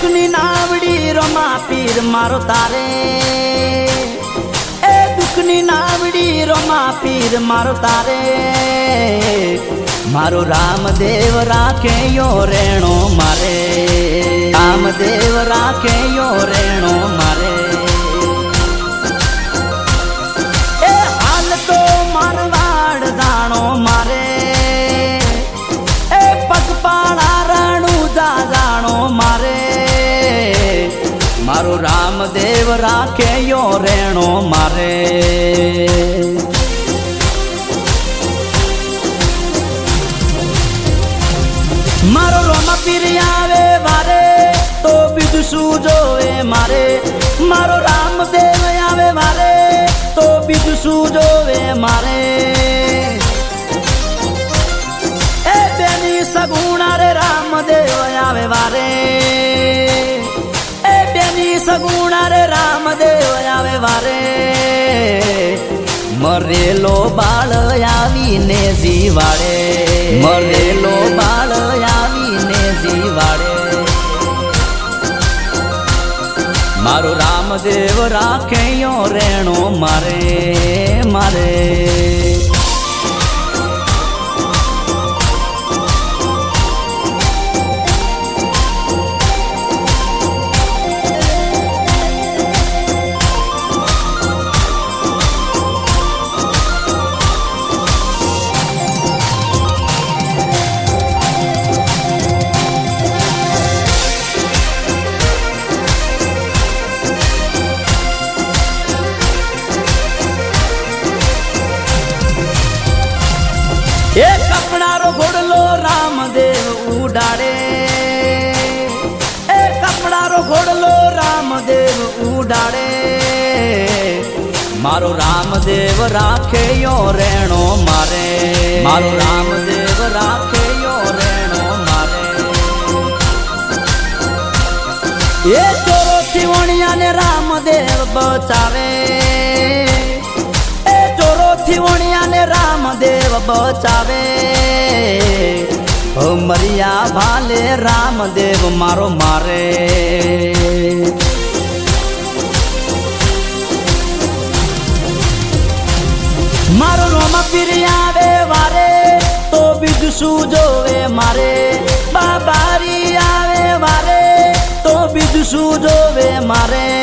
દુઃખની નાવડી રમા પીર મારો તારે. એ દુઃખની નાવડી રમા પીર મારો તારે. મારો રામદેવ રાખે યો રેણો મારે. રામદેવ રાખે યો રેણો મારે. મારો રામદેવ રાખે યો રેણો મારે. મારો રોમા પીર આવે વારે તો બીજું શું જોવે મારે? મારો રામદેવ આવે વારે તો બીજું શું જોવે મારે? રે રામદેવ આવે વારે. મરેલો બાળ આવીને જીવાડે. મરેલો બાળ આવીને જીવાડે. મારો રામદેવ રાખે રેણો મારે મારે. ઉડાડે એ કપડારો ઘોડલો રામદેવ ઉડાડે. મારો રામદેવ રાખે યો રેણો મારે. મારો રામદેવ રાખે યો રેણો મારે. એ ચોરોથી વણિયાને રામદેવ બચાવે. એ ચોરોથી વણિયાને રામદેવ બચાવે. મરિયા ભાલે રામદેવ મારો મારે. મારો રોમ આવે વારે, તો બીજું શું જોવે મારે? બાબારી આવે વારે, તો બીજું શું જોવે મારે?